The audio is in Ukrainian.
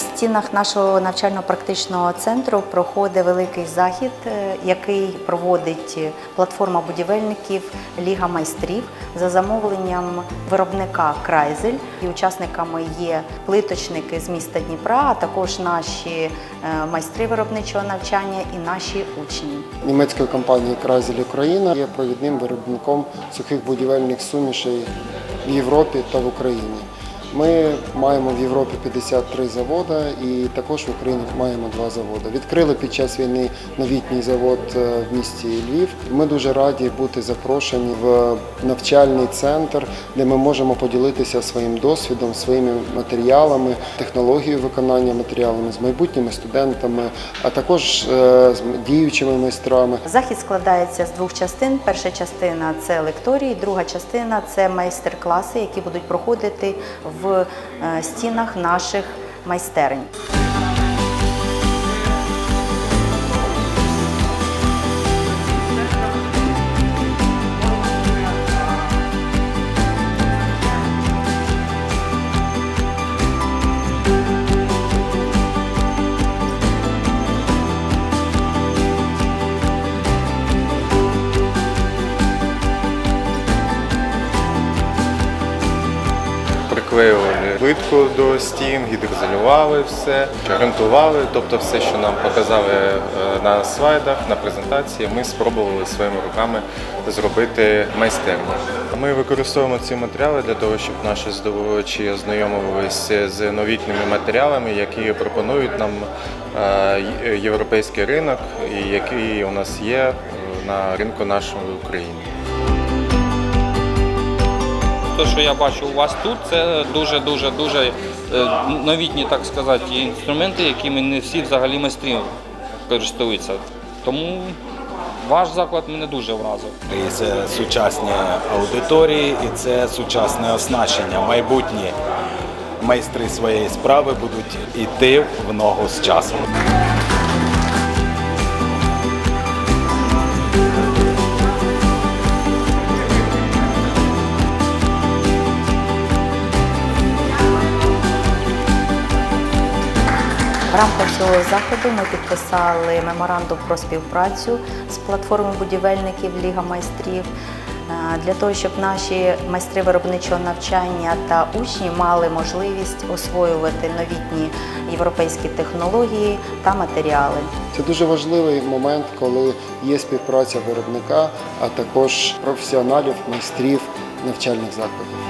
стінах нашого навчально-практичного центру проходить великий захід, е, який проводить платформа будівельників Ліга майстрів за замовленням виробника Крайзель. І учасниками є плиточники з міста Дніпра, а також наші е, майстри виробничого навчання і наші учні. Німецької компанії Крайзель Україна є провідним виробником сухих будівельних сумішей в Європі та в Україні. Ми маємо в Європі 53 заводи і також в Україні маємо два заводи. Відкрили під час війни новітній завод е, в місті Львів. Ми дуже раді бути запрошені в навчальний центр, де ми можемо поділитися своїм досвідом, своїми матеріалами, технологією виконання матеріалами з майбутніми студентами, а також е, з діючими майстрами. Захід складається з двох частин. Перша частина це лекторії, друга частина це майстер-класи, які будуть проходити в е, стінах наших майстерень. Приклеювали плитку до стін, гідроізолювали все, грунтували, тобто все, що нам показали е, на слайдах, на презентації, ми спробували своїми руками зробити майстерню. Ми використовуємо ці матеріали для того, щоб наші здобувачі ознайомилися з новітніми матеріалами, які пропонують нам е, європейський ринок і який у нас є е, на ринку нашої України. Те, що я бачу у вас тут, це дуже дуже дуже е, новітні, так сказати, інструменти, якими не всі взагалі майстрі користуються. Тому ваш заклад мене дуже вразив. І це сучасні аудиторії, і це сучасне оснащення. Майбутні майстри своєї справи будуть йти в ногу з часом. В рамках цього заходу ми підписали меморандум про співпрацю з платформою будівельників Ліга майстрів е, для того, щоб наші майстри виробничого навчання та учні мали можливість освоювати новітні європейські технології та матеріали. Це дуже важливий момент, коли є співпраця виробника, а також професіоналів, майстрів навчальних закладів.